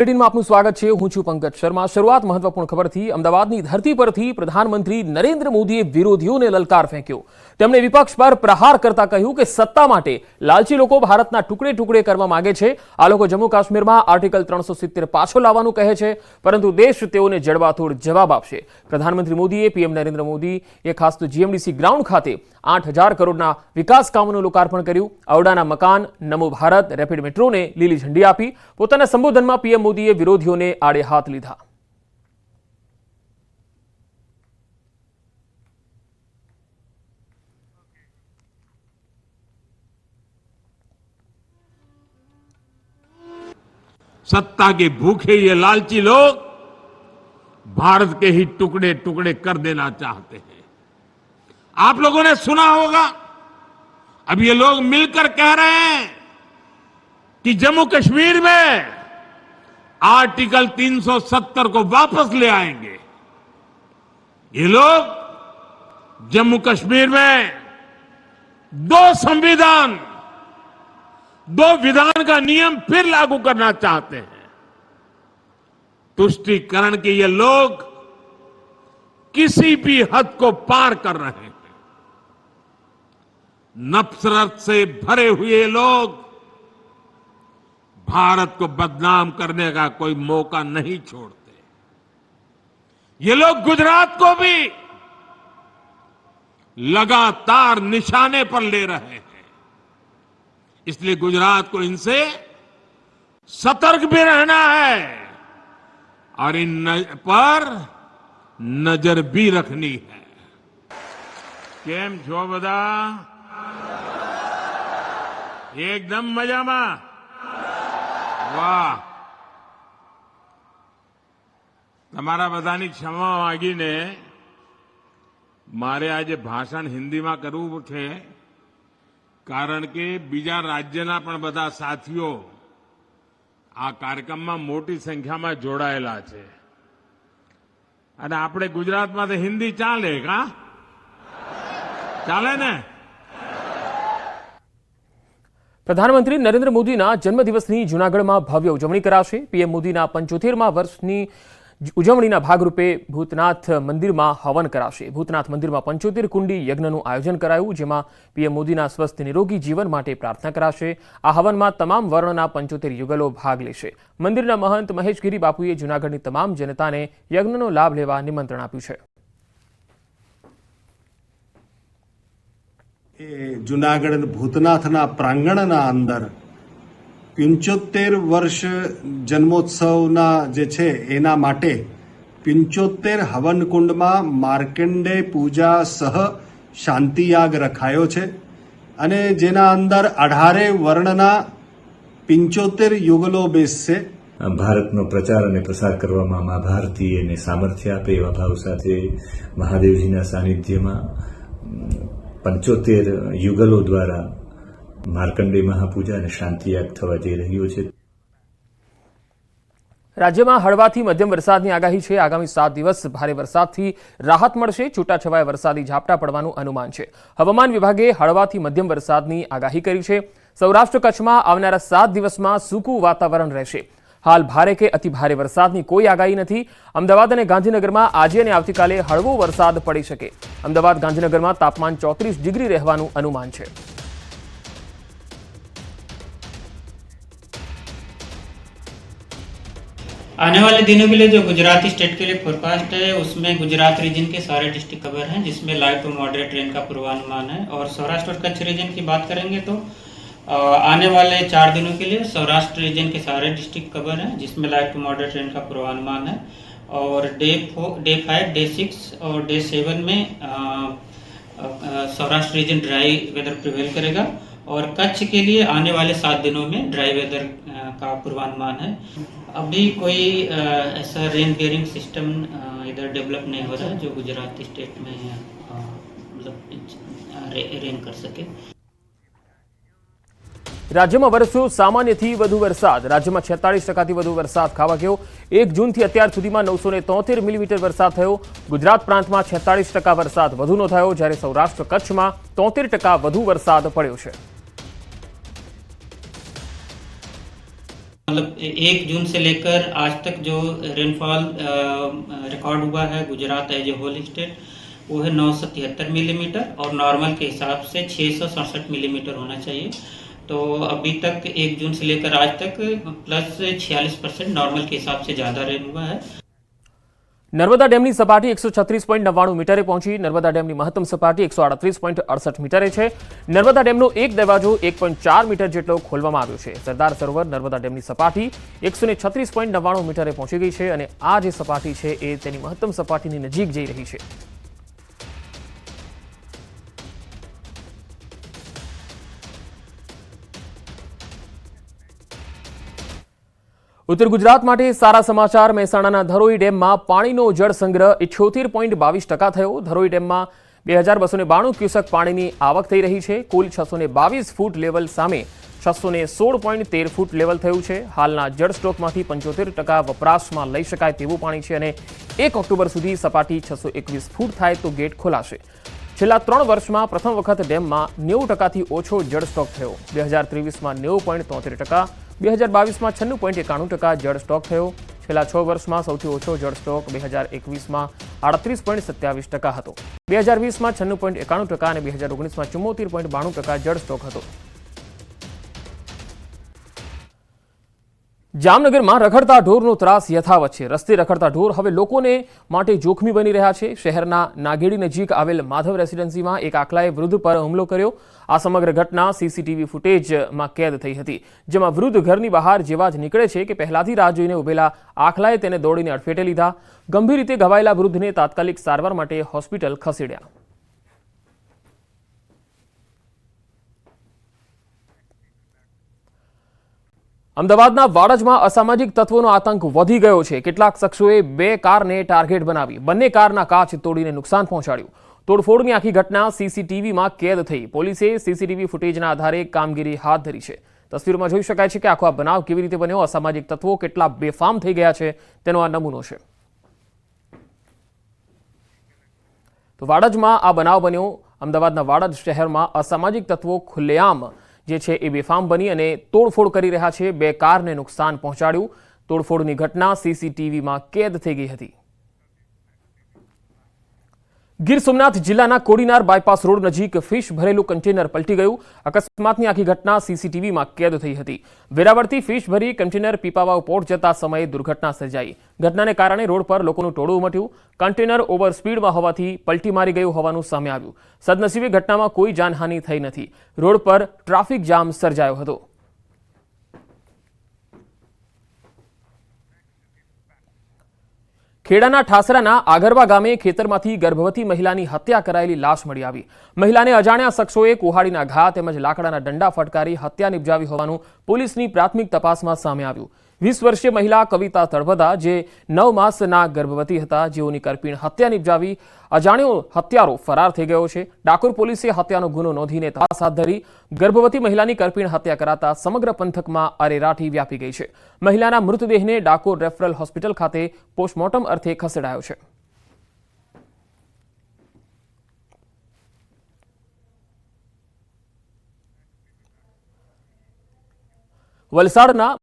બુલેટિનમાં આપનું સ્વાગત છે. હું છું પંકજ શર્મા. શરૂઆત મહત્વપૂર્ણ ખબરથી અમદાવાદની ધરતી પરથી પ્રધાનમંત્રી નરેન્દ્ર મોદીએ વિરોધીઓને લલકાર ફેંક્યો. તેમણે વિપક્ષ પર પ્રહાર કરતા કહ્યું કે સત્તા માટે લાલચી લોકો ભારતના ટુકડે ટુકડે કરવા માંગે છે. આ લોકો જમ્મુ કાશ્મીરમાં આર્ટિકલ ત્રણસો સિત્તેર પાછો લાવવાનું કહે છે, પરંતુ દેશ તેઓને જડબાથોડ જવાબ આપશે. પ્રધાનમંત્રી મોદીએ પીએમ નરેન્દ્ર મોદીએ ખાસ તો જીએમડીસી ગ્રાઉન્ડ ખાતે આઠ હજાર કરોડના વિકાસ કામોનું લોકાર્પણ કર્યું આવડાના મકાન નમો ભારત રેપિડ મેટ્રોને લીલી ઝંડી આપી પોતાના સંબોધનમાં પીએમ મોદીએ વિરોધીઓને આડે હાથ લીધા सत्ता के भूखे ये लालची लोग भारत के ही टुकड़े टुकड़े कर देना चाहते हैं आप लोगों ने सुना होगा। अब ये लोग मिलकर कह रहे हैं कि जम्मू कश्मीर में आर्टिकल 370 को वापस ले आएँगे। ये लोग जम्मू कश्मीर में दो संविधान, दो विधान का नियम फिर लागू करना चाहते हैं। तुष्टिकरण के ये लोग किसी भी हद को पार कर रहे हैं। नफरत से भरे हुए लोग भारत को बदनाम करने का कोई मौका नहीं छोड़ते ये लोग गुजरात को भी लगातार निशाने पर ले रहे हैं इसलिए गुजरात को इनसे सतर्क भी रहना है और इन न, पर नजर भी रखनी है કેમ છો બધા એકદમ મજામાં. વાહ. તમારા બધાની ક્ષમા માગીને મારે આજે ભાષણ હિન્દીમાં કરવું છે, કારણ કે બીજા રાજ્યના પણ બધા સાથીઓ આ કાર્યક્રમમાં મોટી સંખ્યામાં જોડાયેલા છે. અને આપણે ગુજરાતમાં તો હિન્દી ચાલે, કા? ચાલે ને? પ્રધાનમંત્રી નરેન્દ્ર મોદીના જન્મદિવસની જૂનાગઢમાં ભવ્ય ઉજવણી કરાશે. પીએમ મોદીના પંચોતેરમાં વર્ષની ઉજવણીના ભાગરૂપે ભૂતનાથ મંદિરમાં હવન કરાશે. ભૂતનાથ મંદિરમાં પંચોતેર કુંડી યજ્ઞનું આયોજન કરાયું, જેમાં પીએમ મોદીના સ્વસ્થ નિરોગી જીવન માટે પ્રાર્થના કરાશે. આ હવનમાં તમામ વર્ણના પંચોતેર યુગલો ભાગ લેશે. મંદિરના મહંત મહેશગીરી બાપુએ જૂનાગઢની તમામ જનતાને યજ્ઞનો લાભ લેવા નિમંત્રણ આપ્યું છે. એ જુનાગઢ ભૂતનાથના પ્રાંગણના અંદર પંચોતેર વર્ષ જન્મોત્સવના જે છે, એના માટે પંચોતેર હવનકુંડમાં માર્કંડે પૂજા સહ શાંતિયાગ રખાયો છે અને જેના અંદર અઢારે વર્ણના પંચોતેર યુગલો બેસશે. ભારતનો પ્રચાર અને પ્રસાર કરવામાં મા ભારતીયને સામર્થ્ય આપે એવા ભાવ સાથે મહાદેવજીના સાનિધ્યમાં પંચોતેર યુગલો દ્વારા માર્કંડે મહાપૂજા અને શાંતિયાગ થવા જઈ રહ્યો છે. રાજ્યમાં હળવાથી મધ્યમ વરસાદની આગાહી છે. આગામી સાત દિવસ ભારે વરસાદથી રાહત મળશે. છૂટાછવાયા વરસાદી ઝાપટા પડવાનું અનુમાન છે. હવામાન વિભાગે હળવાથી મધ્યમ વરસાદની આગાહી કરી છે. સૌરાષ્ટ્ર કચ્છમાં આવનારા સાત દિવસમાં સૂકું વાતાવરણ રહેશે. હાલ ભારે કે અતિ ભારે વરસાદની કોઈ આગાહી નથી. અમદાવાદ અને ગાંધીનગરમાં આજે અને આવતીકાલે હળવો વરસાદ પડી શકે. અમદાવાદ ગાંધીનગરમાં તાપમાન ચોત્રીસ ડિગ્રી રહેવાનું અનુમાન છે आने वाले दिनों के लिए जो गुजराती स्टेट के लिए फोरकास्ट है उसमें गुजरात रीजन के सारे डिस्ट्रिक्ट कवर हैं जिसमें लाइट टू मॉडरेट रेन का पूर्वानुमान है और सौराष्ट्र और कच्छ रीजन की बात करेंगे तो अ, आने वाले चार दिनों के लिए सौराष्ट्र रीजन के सारे डिस्ट्रिक्ट कवर हैं जिसमें लाइट टू मॉडरेट रेन का पूर्वानुमान है और day four day five day six और डे सेवन में Saurashtra region dry weather prevail करेगा और कच्छ के लिए आने वाले सात दिनों में ड्राई वेदर का पूर्वानुमान है। अभी कोई ऐसा रेन बेयरिंग सिस्टम इधर डेवलप नहीं हो रहा है जो गुजरात स्टेट में मतलब रे, रेन कर सके। રાજ્યમાં વરસ્યો સામાન્યથી વધુ વરસાદ રાજ્યમાં છેતાળીસ ટકાથી વધુ વરસાદ ખાવા ગયો એક જૂનથી અત્યાર સુધીમાં નવસો ને તોતેર મિલીમીટર વરસાદ થયો ગુજરાત પ્રાંતમાં છેતાળીસ ટકા વરસાદ વધુ નોંધાયો જ્યારે સૌરાષ્ટ્ર કચ્છમાં તોતેર ટકા વધુ વરસાદ પડ્યો છે मतलब एक जून से लेकर आज तक जो रेनफॉल रिकॉर्ड हुआ है Gujarat as a whole state वो है नौ सौ तिहत्तर मिलीमीटर और नॉर्मल के हिसाब से छः सौ सड़सठ मिलीमीटर होना चाहिए तो अभी तक एक जून से लेकर आज तक प्लस छियालीस परसेंट नॉर्मल के हिसाब से ज़्यादा रेन हुआ है નર્મદા ડેમની સપાટી એકસો છત્રીસ પોઈન્ટ નવ્વાણું મીટરે પહોંચી નર્મદા ડેમની મહત્તમ સપાટી એકસો આડત્રીસ પોઈન્ટ અડસઠ મીટરે છે નર્મદા ડેમનો એક દરવાજો એક પોઈન્ટ ચાર મીટર જેટલો ખોલવામાં આવ્યો છે સરદાર સરોવર નર્મદા ડેમની સપાટી એકસો ને છત્રીસ પોઈન્ટ નવ્વાણું મીટરે પહોંચી ગઈ છે અને આ જે સપાટી છે એ તેની મહત્તમ સપાટીની નજીક જઈ રહી છે ઉત્તર ગુજરાત માટે સારા સમાચાર. મહેસાણાના ધરોઈ ડેમમાં પાણીનો જળ સંગ્રહ ઇઠ્યોતેર પોઈન્ટ બાવીસ ટકા થયો. ધરોઈ ડેમમાં બે હજાર બસો બાણું ક્યુસેક પાણીની આવક થઈ રહી છે. કુલ છસો બાવીસ ફૂટ લેવલ સામે છસો સોળ પોઈન્ટ તેર ફૂટ લેવલ થયું છે. હાલના જળ સ્ટોકમાંથી પંચોતેર ટકા વપરાશમાં લઈ શકાય તેવું પાણી છે અને એક ઓક્ટોબર સુધી સપાટી છસો એકવીસ ફૂટ થાય તો ગેટ ખોલાશે. છેલ્લા ત્રણ વર્ષમાં પ્રથમ વખત ડેમમાં નેવું ટકાથી ઓછો જળ સ્ટોક થયો. બે હજાર ત્રેવીસમાં નેવું પોઈન્ટ તોતેર ટકા બે હજાર બાવીસમાં છન્નું પોઈન્ટ એકાણું ટકા જળ સ્ટોક થયો. છેલ્લા છ વર્ષમાં સૌથી ઓછો જળ સ્ટોક બે હજાર એકવીસમાં આડત્રીસ પોઈન્ટ સત્યાવીસ ટકા હતો. બે હજાર વીસમાં છન્નું પોઈન્ટ એકાણું ટકા અને બે હજાર ઓગણીસમાં ચુમ્મોતેર પોઈન્ટ બાણું ટકા જળ સ્ટોક હતો. જામનગરમાં રખડતા ઢોરનો ત્રાસ યથાવત છે. રસ્તે રખડતા ઢોર હવે લોકોને માટે જોખમી બની રહ્યા છે. શહેરના નાગેડી નજીક આવેલ માધવ રેસિડેન્સીમાં એક આખલાએ વૃદ્ધ પર હુમલો કર્યો. આ સમગ્ર ઘટના સીસીટીવી ફૂટેજમાં કેદ થઈ હતી. જેમાં વૃદ્ધ ઘરની બહાર જેવા જ નીકળે છે કે પહેલાથી રાહ જોઈને ઉભેલા આખલાએ તેને દોડીને અડફેટે લીધા. ગંભીર રીતે ઘવાયેલા વૃદ્ધને તાત્કાલિક સારવાર માટે હોસ્પિટલ ખસેડ્યા. અમદાવાદના વાડજમાં અસામાજિક તત્વોનો આતંક વધી ગયો છે. કેટલાક શખ્સોએ બે કારને ટાર્ગેટ બનાવી. બંને કારના કાચ તોડીને નુકસાન પહોંચાડ્યું. તોડફોડની આખી ઘટના સીસીટીવીમાં કેદ થઈ. પોલીસે સીસીટીવી ફૂટેજના આધારે કામગીરી હાથ ધરી છે. તસવીરમાં જોઈ શકાય છે કે આખો આ બનાવ કેવી રીતે બન્યો, અસામાજિક તત્વો કેટલા બેફામ થઈ ગયા છે, તેનો આ નમૂનો છે. તો વાડજમાં આ બનાવ બન્યો. અમદાવાદના વાડજ શહેરમાં અસામાજિક તત્વો ખુલ્લેઆમ જે છે એ બેફામ બની અને તોડફોડ કરી રહ્યા છે. બે કારને નુકસાન પહોંચાડ્યું. તોડફોડની ઘટના સીસીટીવીમાં કેદ થઈ ગઈ હતી. ગીર સોમનાથ જિલ્લાના કોડીનાર બાયપાસ રોડ નજીક ફિશ ભરેલું કન્ટેનર પલટી ગયું. અકસ્માતની આખી ઘટના સીસીટીવીમાં કેદ થઈ હતી. વેરાવળથી ફિશ ભરી કન્ટેનર પીપાવાવ પોર્ટ જતા સમયે દુર્ઘટના સર્જાઈ. ઘટનાને કારણે રોડ પર લોકોનું ટોળું ઉમટ્યું. કન્ટેનર ઓવર સ્પીડમાં હોવાથી પલટી મારી ગયું હોવાનું સામે આવ્યું. સદનસીબે ઘટનામાં કોઈ જાનહાનિ થઈ નથી. રોડ પર ટ્રાફિક જામ સર્જાયો હતો. ખેડાના ઠાસરાના આગરવા ગામે ખેતરમાંથી ગર્ભવતી મહિલાની હત્યા કરાયેલી લાશ મળી આવી. મહિલાને અજાણ્યા શખ્સોએ કુહાડીના ઘા તેમજ લાકડાના દંડા ફટકારી હત્યા નિપજાવી હોવાનું પોલીસની પ્રાથમિક તપાસમાં સામે આવ્યું. વીસ વર્ષીય મહિલા કવિતા તળપદા જે નવ માસના ગર્ભવતી હતા, જેઓની કરપીણ હત્યા નિપજાવી અજાણ્યો હત્યારો ફરાર થઈ ગયો છે. ડાકોર પોલીસે હત્યાનો ગુનો નોંધીને તપાસ હાથ ધરી ગર્ભવતી મહિલાની કરપીણ હત્યા કરાતા સમગ્ર પંથકમાં અરેરાઠી વ્યાપી ગઈ છે. મહિલાના મૃતદેહને ડાકોર રેફરલ હોસ્પિટલ ખાતે પોસ્ટમોર્ટમ અર્થે ખસેડાયો છે. વલસાડના